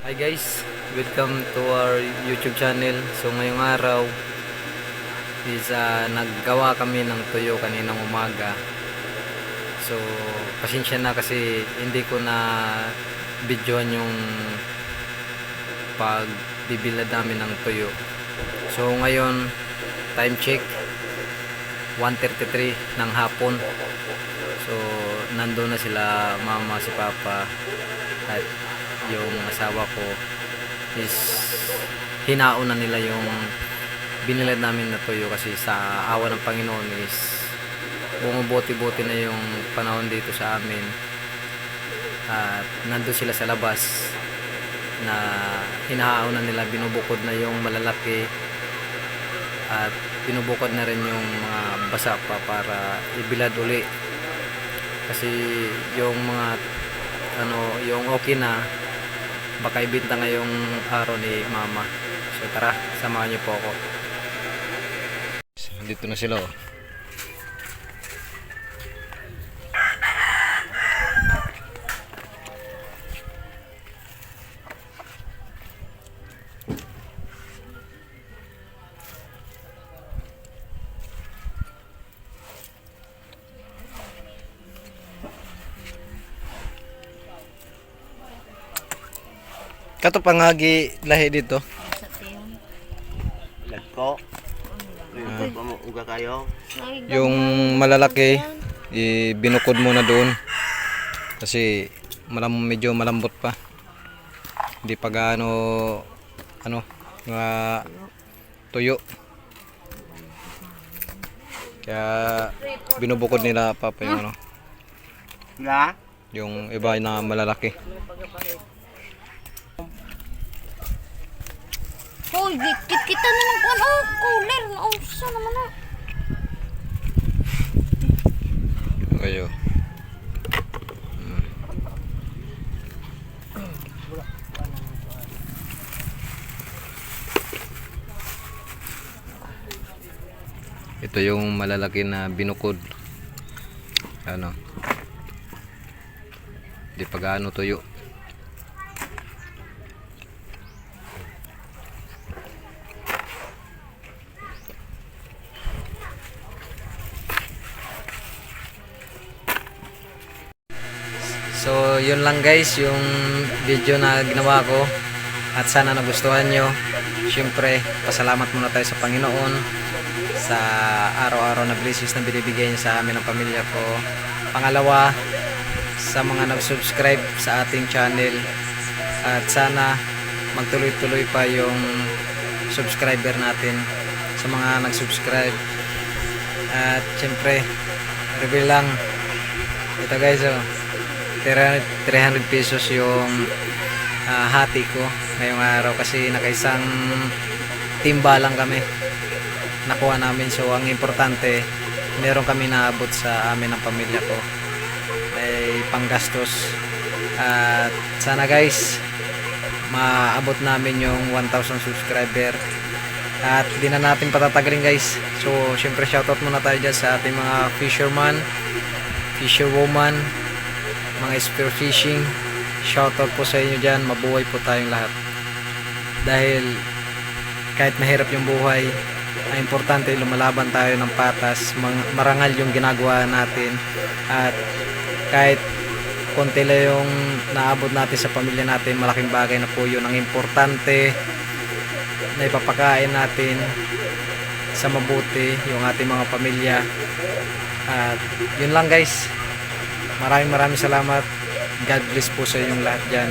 Hi guys, welcome to our YouTube channel. So ngayong araw is ah, naggawa kami ng tuyo kaninang umaga. So pasensya na kasi hindi ko na videoan yung pagbibilad namin ng tuyo. So ngayon time check 1.33 ng hapon. So nandun na sila mama si papa at yung asawa ko is hinaon na nila yung binilad namin na tuyo kasi sa awa ng Panginoon is bumubuti-buti na yung panahon dito sa amin. At nandun sila sa labas na hinahaon na nila binubukod na yung malalaki at binubukod na rin yung mga basa pa para ibilad uli. Kasi yung mga ano yung okay na baka ibenta ngayong araw ni mama so tara samahan niyo po ako dito na sila oh. Kato pangagi lahi dito. Sa tiyan. Lagko. Lagko mo uga kayo. Yung malalaki, i- binukod mo na doon. Kasi malam medyo malambot pa. Hindi pa gaano ano, mga tuyo. Kaya binubukod nila papa yung ano, yung iba na malalaki. Hoy, gikit kita naman ko ano, cooler. Oh, sa naman na. Kayo. Ito yung malalaki na binukod. Ano? Di pa gaano tuyo. So, yun lang guys, yung video na ginawa ko. At sana nagustuhan nyo. Siyempre, pasalamat muna tayo sa Panginoon sa araw-araw na blessings na binibigay niya sa amin ng pamilya ko. Pangalawa, sa mga nag-subscribe sa ating channel. At sana magtuloy-tuloy pa yung subscriber natin sa mga nag-subscribe. At siyempre, reveal lang. Ito guys, oh. 300 300 pesos yung ah, hati ko ngayong araw kasi nakaisang timba lang kami. Nakuha namin. So ang importante meron kami naabot sa amin ng pamilya ko. May panggastos. At sana guys maabot namin yung 1000 subscriber. At di na natin patatagalin guys. So syempre shoutout muna tayo dyan sa ating mga fisherman fisherwoman mga spear fishing shoutout po sa inyo dyan. Mabuhay po tayong lahat. Dahil kahit mahirap yung buhay ang importante lumalaban tayo ng patas. Marangal yung ginagawa natin. At kahit konti lang yung naabot natin sa pamilya natin malaking bagay na po yun. Ang importante na ipapakain natin sa mabuti yung ating mga pamilya. At yun lang guys Maraming maraming salamat. God bless po sa inyong lahat dyan.